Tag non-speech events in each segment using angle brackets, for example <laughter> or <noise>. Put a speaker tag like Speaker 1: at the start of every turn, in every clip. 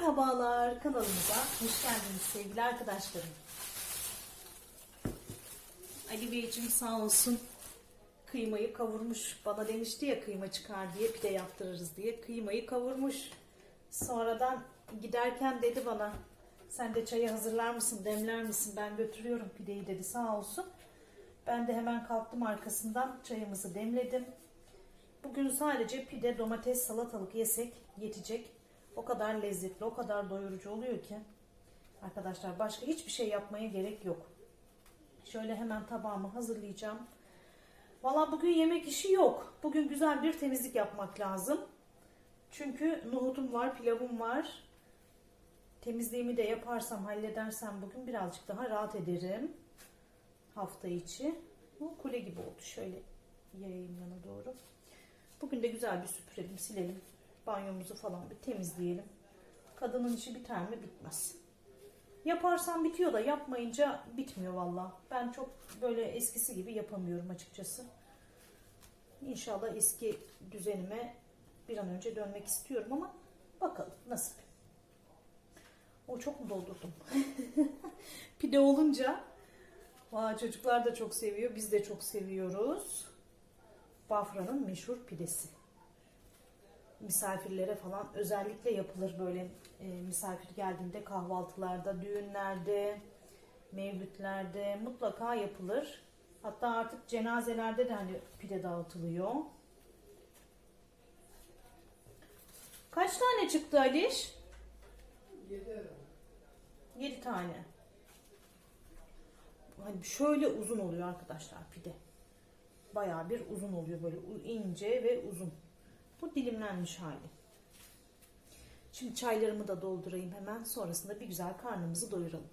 Speaker 1: Merhabalar kanalımıza hoş geldiniz sevgili arkadaşlarım. Ali Beyciğim sağ olsun kıymayı kavurmuş. Bana demişti ya kıyma çıkar diye pide yaptırırız diye. Kıymayı kavurmuş. Sonradan giderken dedi bana sen de çayı hazırlar mısın demler misin ben götürüyorum pideyi dedi sağ olsun. Ben de hemen kalktım arkasından çayımızı demledim. Bugün sadece pide, domates, salatalık yesek yetecek. O kadar lezzetli, o kadar doyurucu oluyor ki. Arkadaşlar başka hiçbir şey yapmaya gerek yok. Şöyle hemen tabağımı hazırlayacağım. Valla bugün yemek işi yok. Bugün güzel bir temizlik yapmak lazım. Çünkü nohutum var, pilavım var. Temizliğimi de yaparsam, halledersem bugün birazcık daha rahat ederim. Hafta içi. Bu kule gibi oldu. Şöyle yayayım yana doğru. Bugün de güzel bir süpürelim, silelim. Banyomuzu falan bir temizleyelim. Kadının işi biter mi? Bitmez. Yaparsam bitiyor da yapmayınca bitmiyor valla. Ben çok böyle eskisi gibi yapamıyorum açıkçası. İnşallah eski düzenime bir an önce dönmek istiyorum ama bakalım nasip. O çok mu doldurdum? <laughs> Pide olunca Vay, çocuklar da çok seviyor. Biz de çok seviyoruz. Bafra'nın meşhur pidesi. Misafirlere falan özellikle yapılır böyle e, misafir geldiğinde kahvaltılarda, düğünlerde, mevlütlerde mutlaka yapılır. Hatta artık cenazelerde de hani pide dağıtılıyor. Kaç tane çıktı Aliş? Yedi tane. Hani şöyle uzun oluyor arkadaşlar pide. Bayağı bir uzun oluyor böyle ince ve uzun. Bu dilimlenmiş hali. Şimdi çaylarımı da doldurayım hemen. Sonrasında bir güzel karnımızı doyuralım.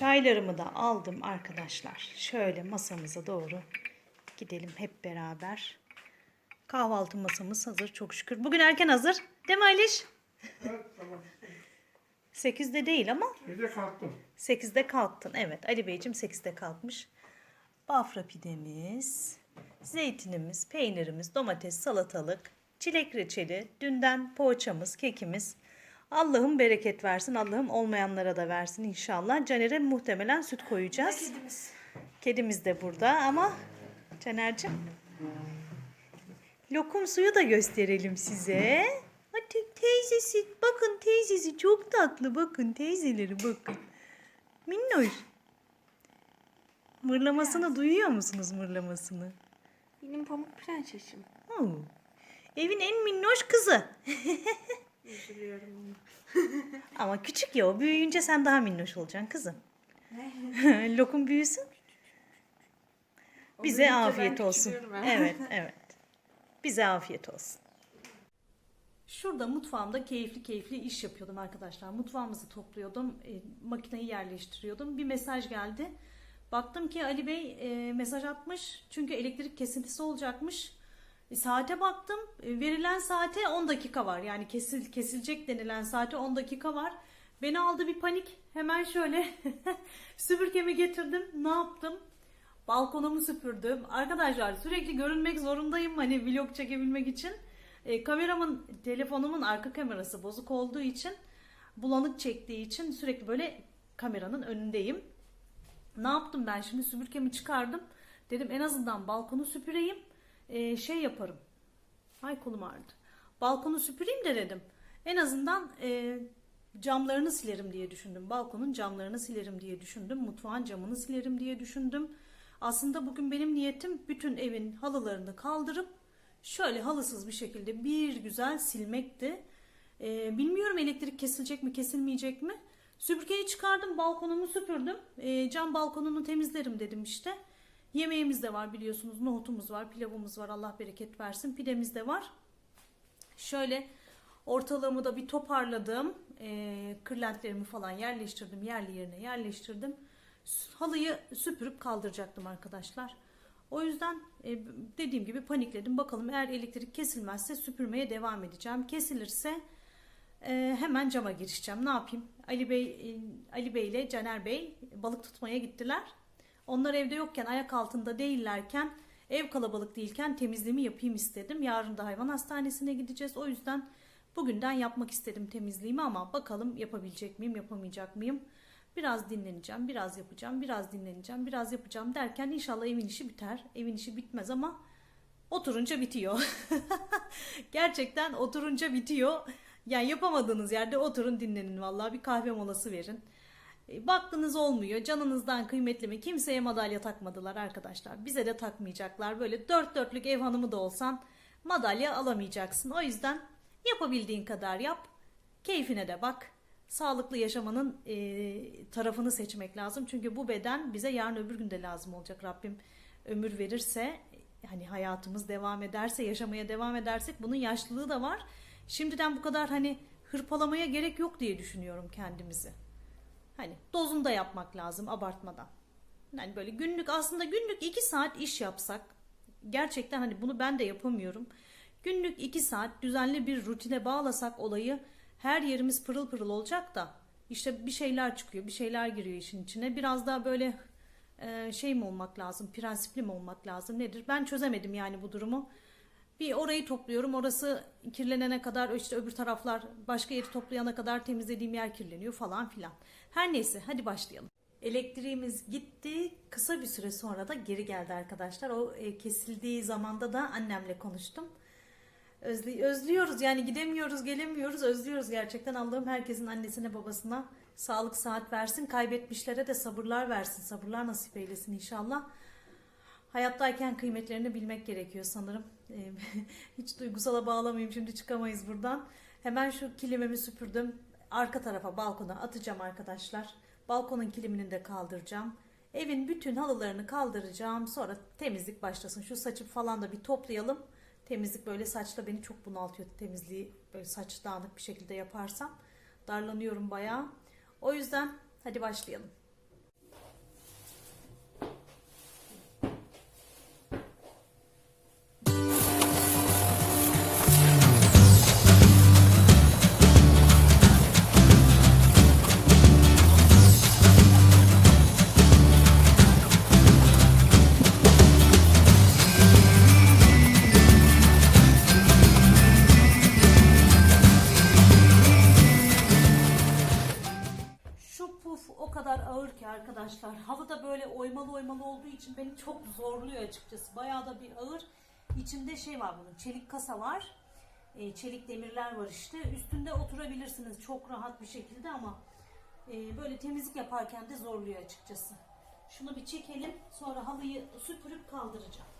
Speaker 1: Çaylarımı da aldım arkadaşlar. Şöyle masamıza doğru gidelim hep beraber. Kahvaltı masamız hazır çok şükür. Bugün erken hazır. Değil mi Aliş?
Speaker 2: Evet tamam.
Speaker 1: 8'de değil ama
Speaker 2: Gece kalktım.
Speaker 1: 8'de kalktın. Evet Ali Beyciğim 8'de kalkmış. Bafra pidemiz, zeytinimiz, peynirimiz, domates, salatalık, çilek reçeli, dünden poğaçamız, kekimiz. Allah'ım bereket versin. Allah'ım olmayanlara da versin inşallah. Caner'e muhtemelen süt koyacağız.
Speaker 3: Kedimiz.
Speaker 1: Kedimiz de burada ama Caner'cim lokum suyu da gösterelim size. Hadi teyzesi bakın teyzesi çok tatlı bakın teyzeleri bakın. Minnoş. Mırlamasını duyuyor musunuz mırlamasını?
Speaker 3: Benim pamuk prensesim.
Speaker 1: Oo. Evin en minnoş kızı. <laughs>
Speaker 3: Üzülüyorum. <laughs>
Speaker 1: Ama küçük ya o büyüyünce sen daha minnoş olacaksın kızım. <laughs> Lokum büyüsün. Bize afiyet olsun. Evet, evet. Bize afiyet olsun. Şurada mutfağımda keyifli keyifli iş yapıyordum arkadaşlar. Mutfağımızı topluyordum, e, makineyi yerleştiriyordum. Bir mesaj geldi. Baktım ki Ali Bey e, mesaj atmış. Çünkü elektrik kesintisi olacakmış. E, saate baktım. E, verilen saate 10 dakika var. Yani kesil, kesilecek denilen saate 10 dakika var. Beni aldı bir panik. Hemen şöyle <laughs> süpürgemi getirdim. Ne yaptım? Balkonumu süpürdüm. Arkadaşlar sürekli görünmek zorundayım hani vlog çekebilmek için. E, kameramın, telefonumun arka kamerası bozuk olduğu için, bulanık çektiği için sürekli böyle kameranın önündeyim. Ne yaptım ben şimdi süpürgemi çıkardım. Dedim en azından balkonu süpüreyim. E, şey yaparım. Ay kolum ağrıdı. Balkonu süpüreyim de dedim. En azından e, camlarını silerim diye düşündüm. Balkonun camlarını silerim diye düşündüm. Mutfağın camını silerim diye düşündüm. Aslında bugün benim niyetim bütün evin halılarını kaldırıp şöyle halısız bir şekilde bir güzel silmekti. Ee, bilmiyorum elektrik kesilecek mi kesilmeyecek mi. Süpürgeyi çıkardım balkonumu süpürdüm. Ee, cam balkonunu temizlerim dedim işte. Yemeğimiz de var biliyorsunuz nohutumuz var pilavımız var Allah bereket versin pidemiz de var. Şöyle ortalığımı da bir toparladım. Ee, kırlentlerimi falan yerleştirdim yerli yerine yerleştirdim. Halıyı süpürüp kaldıracaktım arkadaşlar. O yüzden e, dediğim gibi panikledim. Bakalım eğer elektrik kesilmezse süpürmeye devam edeceğim. Kesilirse e, hemen cama girişeceğim. Ne yapayım? Ali Bey, e, Ali Bey ile Caner Bey balık tutmaya gittiler. Onlar evde yokken, ayak altında değillerken, ev kalabalık değilken temizliğimi yapayım istedim. Yarın da hayvan hastanesine gideceğiz. O yüzden bugünden yapmak istedim temizliğimi ama bakalım yapabilecek miyim, yapamayacak mıyım? Biraz dinleneceğim, biraz yapacağım, biraz dinleneceğim, biraz yapacağım derken inşallah evin işi biter. Evin işi bitmez ama oturunca bitiyor. <laughs> Gerçekten oturunca bitiyor. Yani yapamadığınız yerde oturun dinlenin vallahi bir kahve molası verin. E, Baktınız olmuyor. Canınızdan kıymetli mi? Kimseye madalya takmadılar arkadaşlar. Bize de takmayacaklar. Böyle dört dörtlük ev hanımı da olsan madalya alamayacaksın. O yüzden yapabildiğin kadar yap. Keyfine de bak sağlıklı yaşamanın e, tarafını seçmek lazım. Çünkü bu beden bize yarın öbür günde lazım olacak. Rabbim ömür verirse hani hayatımız devam ederse yaşamaya devam edersek bunun yaşlılığı da var. Şimdiden bu kadar hani hırpalamaya gerek yok diye düşünüyorum kendimizi. Hani dozunda yapmak lazım abartmadan. Yani böyle günlük aslında günlük 2 saat iş yapsak gerçekten hani bunu ben de yapamıyorum. Günlük 2 saat düzenli bir rutine bağlasak olayı her yerimiz pırıl pırıl olacak da işte bir şeyler çıkıyor, bir şeyler giriyor işin içine. Biraz daha böyle e, şey mi olmak lazım, prensipli mi olmak lazım nedir? Ben çözemedim yani bu durumu. Bir orayı topluyorum, orası kirlenene kadar işte öbür taraflar başka yeri toplayana kadar temizlediğim yer kirleniyor falan filan. Her neyse hadi başlayalım. Elektriğimiz gitti. Kısa bir süre sonra da geri geldi arkadaşlar. O e, kesildiği zamanda da annemle konuştum. Özlü, özlüyoruz yani gidemiyoruz gelemiyoruz özlüyoruz gerçekten Allah'ım herkesin annesine babasına sağlık saat versin kaybetmişlere de sabırlar versin sabırlar nasip eylesin inşallah hayattayken kıymetlerini bilmek gerekiyor sanırım Ee, <laughs> hiç duygusala bağlamayayım şimdi çıkamayız buradan hemen şu kilimimi süpürdüm arka tarafa balkona atacağım arkadaşlar balkonun kilimini de kaldıracağım evin bütün halılarını kaldıracağım sonra temizlik başlasın şu saçı falan da bir toplayalım Temizlik böyle saçla beni çok bunaltıyor. Temizliği böyle saç dağınık bir şekilde yaparsam darlanıyorum bayağı. O yüzden hadi başlayalım. İçin beni çok zorluyor açıkçası. Bayağı da bir ağır. İçinde şey var bunun. Çelik kasa var. E, çelik demirler var işte. Üstünde oturabilirsiniz çok rahat bir şekilde ama e, böyle temizlik yaparken de zorluyor açıkçası. Şunu bir çekelim. Sonra halıyı süpürüp kaldıracağım.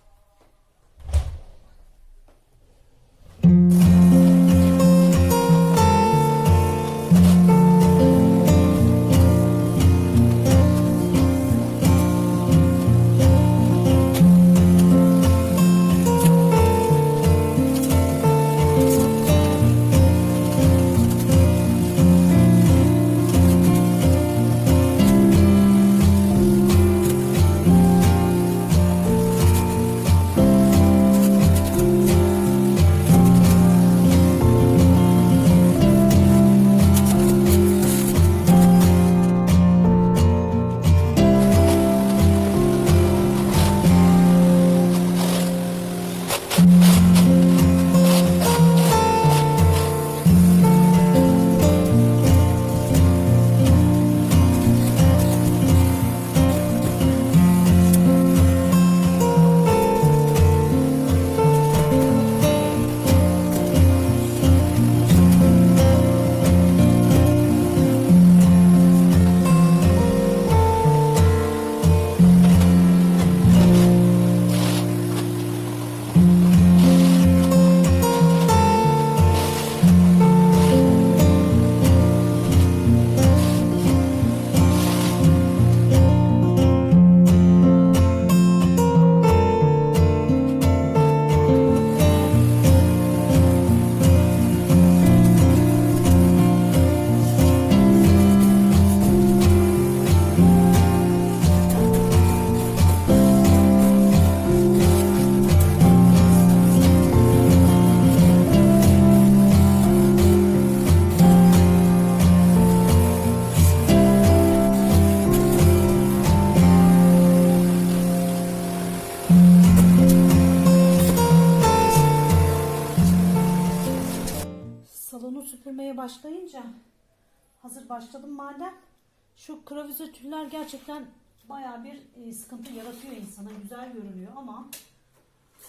Speaker 1: Kravize tüller gerçekten baya bir e, sıkıntı yaratıyor insana. Güzel görünüyor ama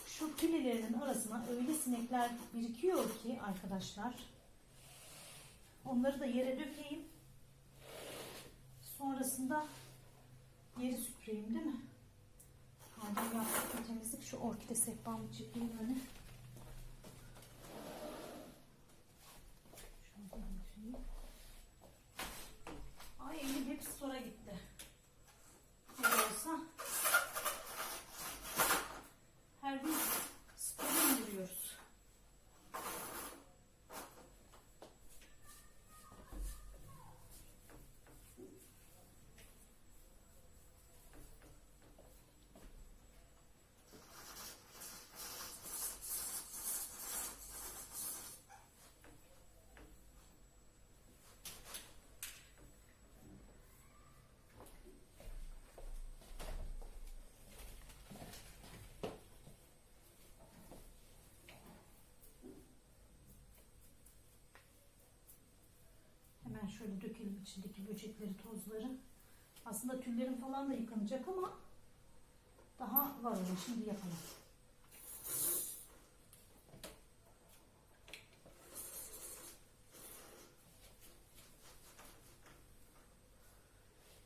Speaker 1: şu pilelerinin arasına öyle sinekler birikiyor ki arkadaşlar. Onları da yere dökeyim. Sonrasında yeri süpüreyim değil mi? Madem yaptık temizlik şu orkide sehpamı çekeyim hani. Şuradan bakayım. Ay elim hep sonra gitti. Ne olsa her gün spora indiriyoruz. Hemen şöyle dökelim içindeki böcekleri, tozları. Aslında tüllerin falan da yıkanacak ama daha var orada. Şimdi yapalım.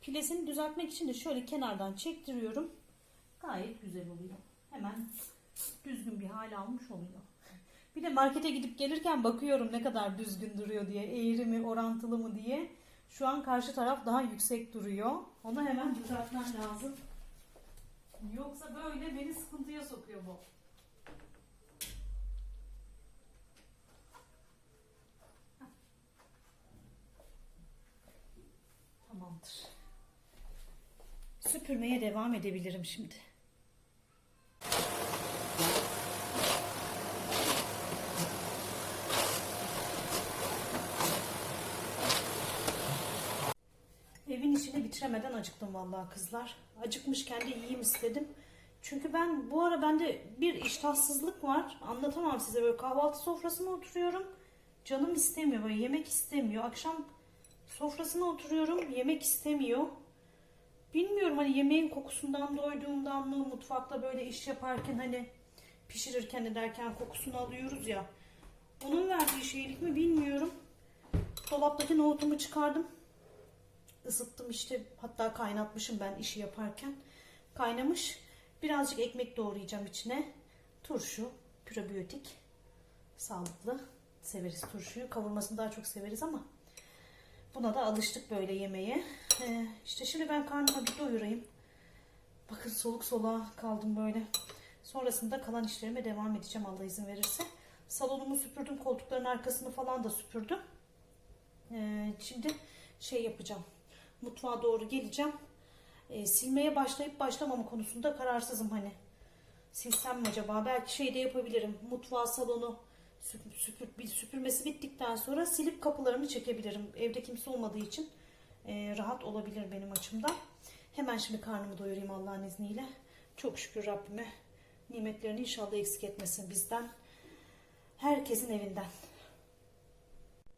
Speaker 1: Pilesini düzeltmek için de şöyle kenardan çektiriyorum. Gayet güzel oluyor. Hemen düzgün bir hal almış oluyor. Bir de markete gidip gelirken bakıyorum ne kadar düzgün duruyor diye. Eğri mi, orantılı mı diye. Şu an karşı taraf daha yüksek duruyor. Onu hemen düzeltmem lazım. Yoksa böyle beni sıkıntıya sokuyor bu. Tamamdır. Süpürmeye devam edebilirim şimdi. İşini bitiremeden acıktım vallahi kızlar. Acıkmışken de yiyeyim istedim. Çünkü ben bu ara bende bir iştahsızlık var. Anlatamam size böyle kahvaltı sofrasına oturuyorum. Canım istemiyor böyle yemek istemiyor. Akşam sofrasına oturuyorum yemek istemiyor. Bilmiyorum hani yemeğin kokusundan doyduğumdan mı mutfakta böyle iş yaparken hani pişirirken ederken kokusunu alıyoruz ya. Onun verdiği şeylik mi bilmiyorum. Dolaptaki nohutumu çıkardım ısıttım işte hatta kaynatmışım ben işi yaparken. Kaynamış. Birazcık ekmek doğrayacağım içine. Turşu, probiyotik, sağlıklı. Severiz turşuyu. Kavurmasını daha çok severiz ama buna da alıştık böyle yemeye. Ee, işte şimdi ben karnıma bir doyurayım. Bakın soluk soluğa kaldım böyle. Sonrasında kalan işlerime devam edeceğim Allah izin verirse. Salonumu süpürdüm. Koltukların arkasını falan da süpürdüm. Ee, şimdi şey yapacağım mutfağa doğru geleceğim. E, silmeye başlayıp başlamama konusunda kararsızım hani. Silsem mi acaba? Belki şey de yapabilirim. Mutfağı, salonu süpür, süpür, süpürmesi bittikten sonra silip kapılarını çekebilirim. Evde kimse olmadığı için e, rahat olabilir benim açımdan. Hemen şimdi karnımı doyurayım Allah'ın izniyle. Çok şükür Rabbime nimetlerini inşallah eksik etmesin bizden. Herkesin evinden.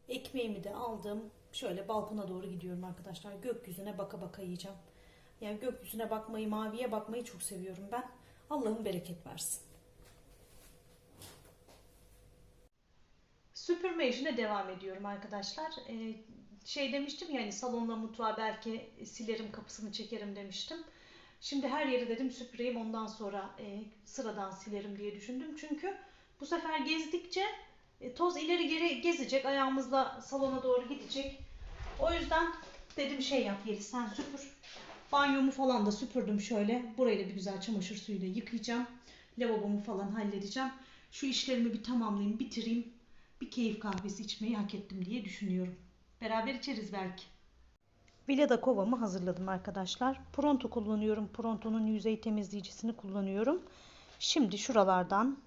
Speaker 1: Ekmeğimi de aldım. Şöyle balkona doğru gidiyorum arkadaşlar. Gökyüzüne baka baka yiyeceğim. Yani gökyüzüne bakmayı, maviye bakmayı çok seviyorum ben. Allah'ım bereket versin. Süpürme işine devam ediyorum arkadaşlar. Ee, şey demiştim ya hani salonla mutfağı belki silerim kapısını çekerim demiştim. Şimdi her yeri dedim süpüreyim ondan sonra e, sıradan silerim diye düşündüm. Çünkü bu sefer gezdikçe e, toz ileri geri gezecek ayağımızla salona doğru gidecek. O yüzden dedim şey yap Yeliz sen süpür. Banyomu falan da süpürdüm şöyle. Burayı da bir güzel çamaşır suyuyla yıkayacağım. Lavabomu falan halledeceğim. Şu işlerimi bir tamamlayayım, bitireyim. Bir keyif kahvesi içmeyi hak ettim diye düşünüyorum. Beraber içeriz belki. Villada kovamı hazırladım arkadaşlar. Pronto kullanıyorum. Pronto'nun yüzey temizleyicisini kullanıyorum. Şimdi şuralardan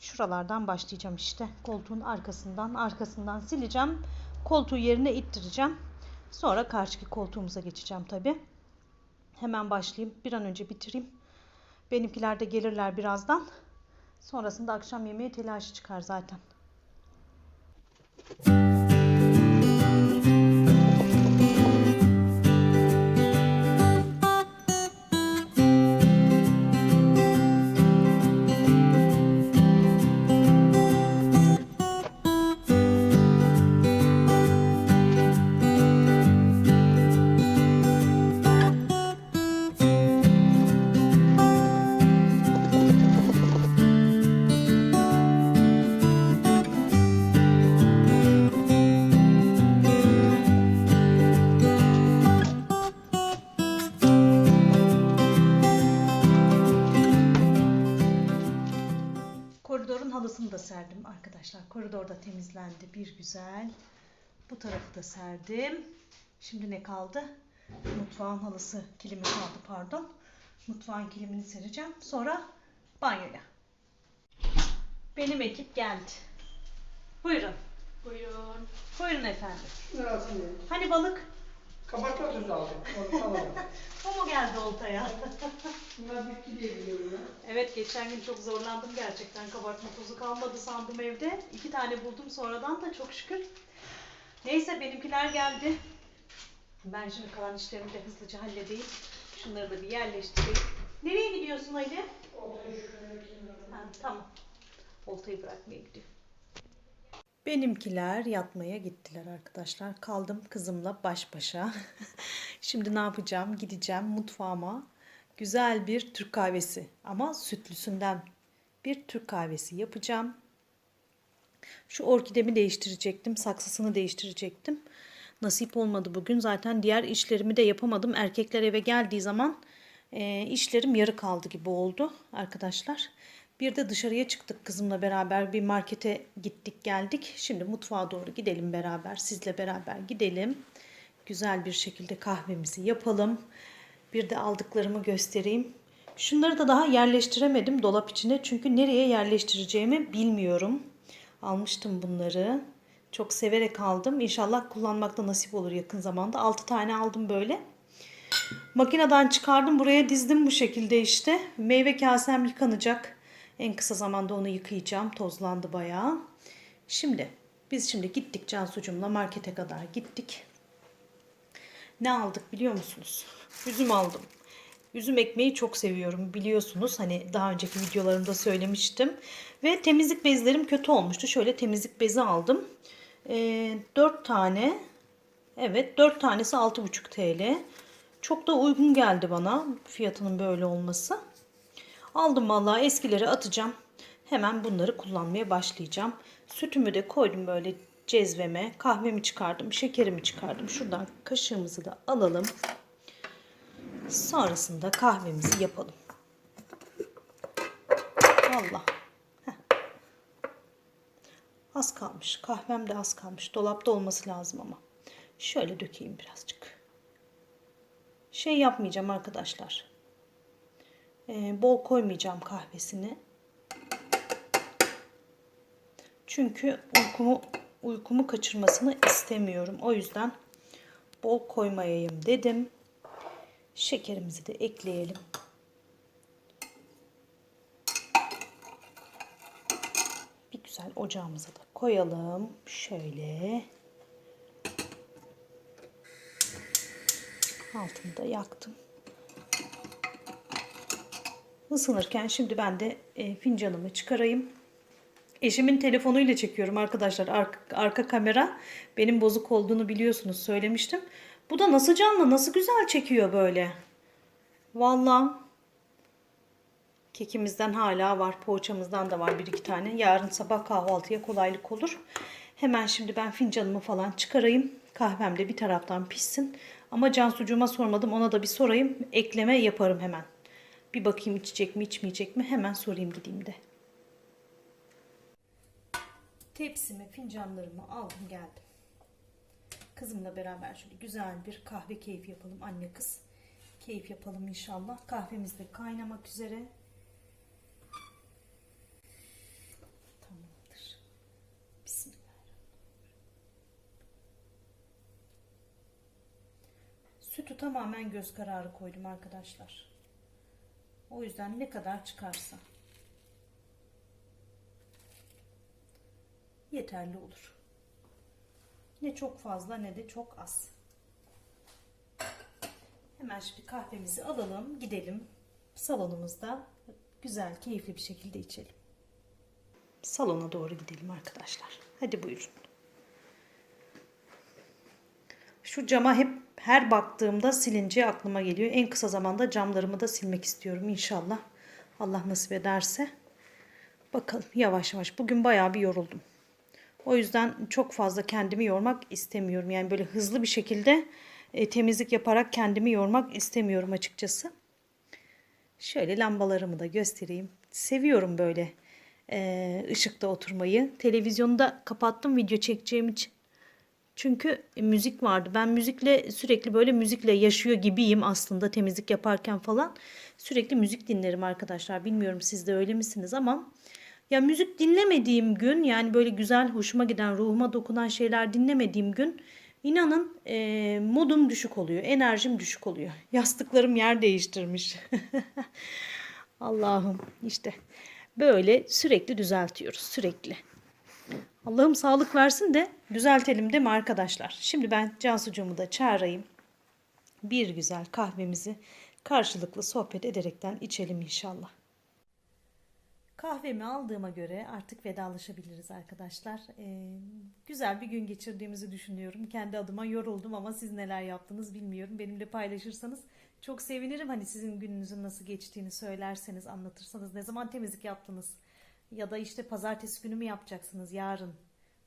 Speaker 1: şuralardan başlayacağım işte. Koltuğun arkasından arkasından sileceğim. Koltuğu yerine ittireceğim. Sonra karşıki koltuğumuza geçeceğim tabi. Hemen başlayayım. Bir an önce bitireyim. Benimkiler de gelirler birazdan. Sonrasında akşam yemeği telaşı çıkar zaten. Koridorun arkadaşlar. Koridorda temizlendi bir güzel. Bu tarafı da serdim. Şimdi ne kaldı? Mutfağın halısı, kilimi kaldı pardon. Mutfağın kilimini sereceğim. Sonra banyoya. Benim ekip geldi. Buyurun.
Speaker 3: Buyurun.
Speaker 1: Buyurun efendim. Hani balık?
Speaker 2: Aldım. Onu alalım. <laughs>
Speaker 1: O mu geldi oltaya? <laughs>
Speaker 2: Bunlar bitki diye biliyorum ya.
Speaker 1: Evet geçen gün çok zorlandım gerçekten. Kabartma tozu kalmadı sandım evde. İki tane buldum sonradan da çok şükür. Neyse benimkiler geldi. Ben şimdi kalan işlerimi de hızlıca halledeyim. Şunları da bir yerleştireyim. Nereye gidiyorsun Ali?
Speaker 2: Şöyle kenara.
Speaker 1: Ha, tamam. Oltayı bırakmaya gidiyor. Benimkiler yatmaya gittiler arkadaşlar. Kaldım kızımla baş başa. <laughs> Şimdi ne yapacağım? Gideceğim mutfağıma. Güzel bir Türk kahvesi ama sütlüsünden bir Türk kahvesi yapacağım. Şu orkidemi değiştirecektim. Saksısını değiştirecektim. Nasip olmadı bugün. Zaten diğer işlerimi de yapamadım. Erkekler eve geldiği zaman e, işlerim yarı kaldı gibi oldu arkadaşlar. Bir de dışarıya çıktık kızımla beraber. Bir markete gittik geldik. Şimdi mutfağa doğru gidelim beraber. Sizle beraber gidelim. Güzel bir şekilde kahvemizi yapalım. Bir de aldıklarımı göstereyim. Şunları da daha yerleştiremedim dolap içine. Çünkü nereye yerleştireceğimi bilmiyorum. Almıştım bunları. Çok severek aldım. İnşallah kullanmakta nasip olur yakın zamanda. 6 tane aldım böyle. Makineden çıkardım buraya dizdim bu şekilde işte. Meyve kasem yıkanacak. En kısa zamanda onu yıkayacağım. Tozlandı bayağı. Şimdi biz şimdi gittik Cansucum'la markete kadar gittik. Ne aldık biliyor musunuz? Üzüm aldım. Üzüm ekmeği çok seviyorum biliyorsunuz. Hani daha önceki videolarımda söylemiştim. Ve temizlik bezlerim kötü olmuştu. Şöyle temizlik bezi aldım. Ee, 4 tane. Evet 4 tanesi 6,5 TL. Çok da uygun geldi bana fiyatının böyle olması. Aldım vallahi eskileri atacağım. Hemen bunları kullanmaya başlayacağım. Sütümü de koydum böyle cezveme. Kahvemi çıkardım, şekerimi çıkardım. Şuradan kaşığımızı da alalım. Sonrasında kahvemizi yapalım. Allah. Az kalmış. Kahvem de az kalmış. Dolapta olması lazım ama. Şöyle dökeyim birazcık. Şey yapmayacağım arkadaşlar. Ee, bol koymayacağım kahvesini. Çünkü uykumu uykumu kaçırmasını istemiyorum. O yüzden bol koymayayım dedim. Şekerimizi de ekleyelim. Bir güzel ocağımıza da koyalım. Şöyle. Altını da yaktım. Isınırken şimdi ben de e, fincanımı çıkarayım. Eşimin telefonuyla çekiyorum arkadaşlar. Arka, arka kamera benim bozuk olduğunu biliyorsunuz söylemiştim. Bu da nasıl canlı, nasıl güzel çekiyor böyle. Vallahi kekimizden hala var, poğaçamızdan da var bir iki tane. Yarın sabah kahvaltıya kolaylık olur. Hemen şimdi ben fincanımı falan çıkarayım. Kahvem de bir taraftan pişsin. Ama Cansucuğuma sormadım. Ona da bir sorayım. Ekleme yaparım hemen. Bir bakayım içecek mi içmeyecek mi hemen sorayım gideyim de. Tepsimi, fincanlarımı aldım geldim. Kızımla beraber şöyle güzel bir kahve keyfi yapalım anne kız. Keyif yapalım inşallah. Kahvemiz de kaynamak üzere. Tamamdır. Bismillahirrahmanirrahim. Sütü tamamen göz kararı koydum arkadaşlar. O yüzden ne kadar çıkarsa yeterli olur. Ne çok fazla ne de çok az. Hemen şimdi kahvemizi alalım, gidelim. Salonumuzda güzel, keyifli bir şekilde içelim. Salona doğru gidelim arkadaşlar. Hadi buyurun. Şu cama hep her baktığımda silince aklıma geliyor. En kısa zamanda camlarımı da silmek istiyorum inşallah. Allah nasip ederse. Bakalım yavaş yavaş. Bugün bayağı bir yoruldum. O yüzden çok fazla kendimi yormak istemiyorum. Yani böyle hızlı bir şekilde e, temizlik yaparak kendimi yormak istemiyorum açıkçası. Şöyle lambalarımı da göstereyim. Seviyorum böyle e, ışıkta oturmayı. Televizyonu da kapattım video çekeceğim için. Çünkü e, müzik vardı. Ben müzikle sürekli böyle müzikle yaşıyor gibiyim aslında temizlik yaparken falan. Sürekli müzik dinlerim arkadaşlar. Bilmiyorum siz de öyle misiniz ama ya müzik dinlemediğim gün yani böyle güzel hoşuma giden ruhuma dokunan şeyler dinlemediğim gün inanın e, modum düşük oluyor. Enerjim düşük oluyor. <laughs> Yastıklarım yer değiştirmiş. <laughs> Allah'ım işte böyle sürekli düzeltiyoruz sürekli. Allah'ım sağlık versin de düzeltelim değil mi arkadaşlar? Şimdi ben Cansucuğumu da çağırayım. Bir güzel kahvemizi karşılıklı sohbet ederekten içelim inşallah. Kahvemi aldığıma göre artık vedalaşabiliriz arkadaşlar. Ee, güzel bir gün geçirdiğimizi düşünüyorum. Kendi adıma yoruldum ama siz neler yaptınız bilmiyorum. Benimle paylaşırsanız çok sevinirim. Hani sizin gününüzün nasıl geçtiğini söylerseniz, anlatırsanız. Ne zaman temizlik yaptınız? Ya da işte pazartesi günü mü yapacaksınız? Yarın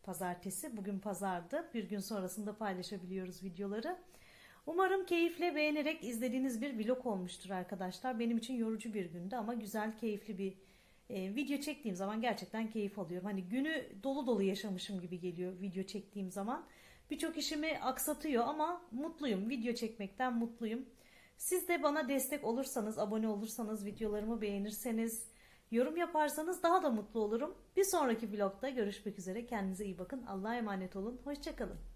Speaker 1: pazartesi. Bugün pazardı. Bir gün sonrasında paylaşabiliyoruz videoları. Umarım keyifle beğenerek izlediğiniz bir vlog olmuştur arkadaşlar. Benim için yorucu bir gündü ama güzel, keyifli bir e, video çektiğim zaman gerçekten keyif alıyorum. Hani günü dolu dolu yaşamışım gibi geliyor video çektiğim zaman. Birçok işimi aksatıyor ama mutluyum. Video çekmekten mutluyum. Siz de bana destek olursanız, abone olursanız, videolarımı beğenirseniz, yorum yaparsanız daha da mutlu olurum. Bir sonraki vlogda görüşmek üzere. Kendinize iyi bakın. Allah'a emanet olun. Hoşçakalın.